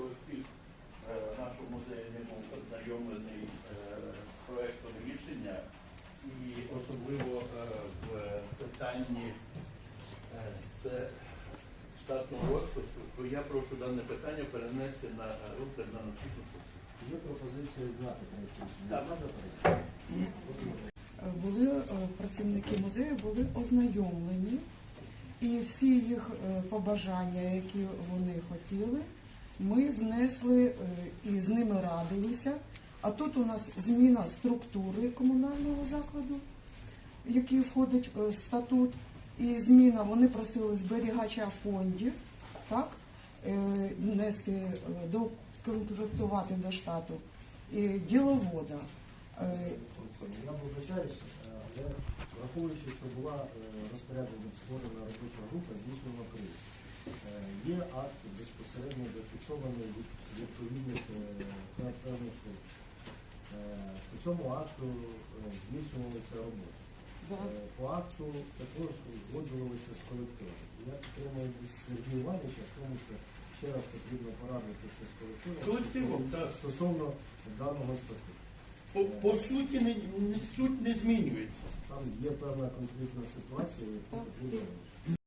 коли під е, нашого музею не був ознайомлений е, проєктом рішення, і особливо е, в питанні це штатного розпису, то я прошу дане питання перенести на розгляд на наступну сесію. Є пропозиція знати Так. Були працівники музею були ознайомлені, і всі їх побажання, які вони хотіли ми внесли е, і з ними радилися. А тут у нас зміна структури комунального закладу, який входить е, в статут, і зміна вони просили зберігача фондів, так, е, внести до комплектувати до штату і діловода. Я вибачаюсь, е, але враховуючи, що була розпорядження створена робоча група, безпосередньо зафіксований відповідних е, пе- певних служб. Е, По цьому акту е, здійснювалися роботи. По акту також узгоджувалися з колективом. Я підтримую Сергія Івановича в тому, що ще раз потрібно порадитися з колективом Колективом, так. стосовно даного статуту. По, по суті, не, не, суть не змінюється. Там є певна конфліктна ситуація, яку потрібно.